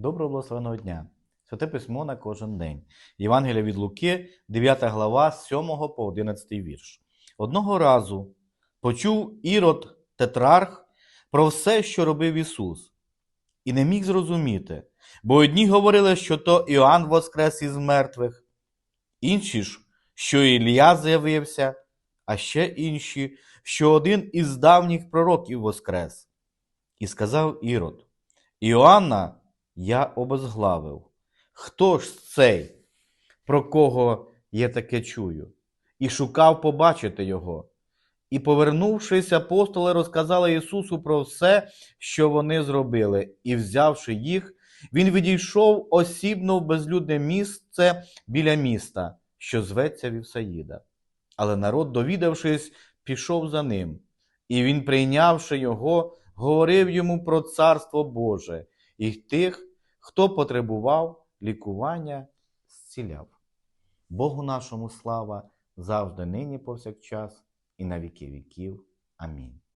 Доброго благословеного дня! Святе письмо на кожен день. Євангелія від Луки, 9 глава, з 7 по 11 вірш. Одного разу почув Ірод Тетрарх про все, що робив Ісус, і не міг зрозуміти, бо одні говорили, що то Іоанн воскрес із мертвих, інші ж, що Ілля з'явився, а ще інші, що один із давніх пророків воскрес. І сказав Ірод: Іоанна я обезглавив. Хто ж цей, про кого я таке чую? І шукав побачити його. І, повернувшись, апостоли розказали Ісусу про все, що вони зробили, і, взявши їх, він відійшов осібно в безлюдне місце біля міста, що зветься Вівсаїда. Але народ, довідавшись, пішов за ним, і він, прийнявши його, говорив йому про царство Боже і тих, хто потребував лікування, зціляв. Богу нашому слава завжди, нині, повсякчас, і на віки віків. Амінь.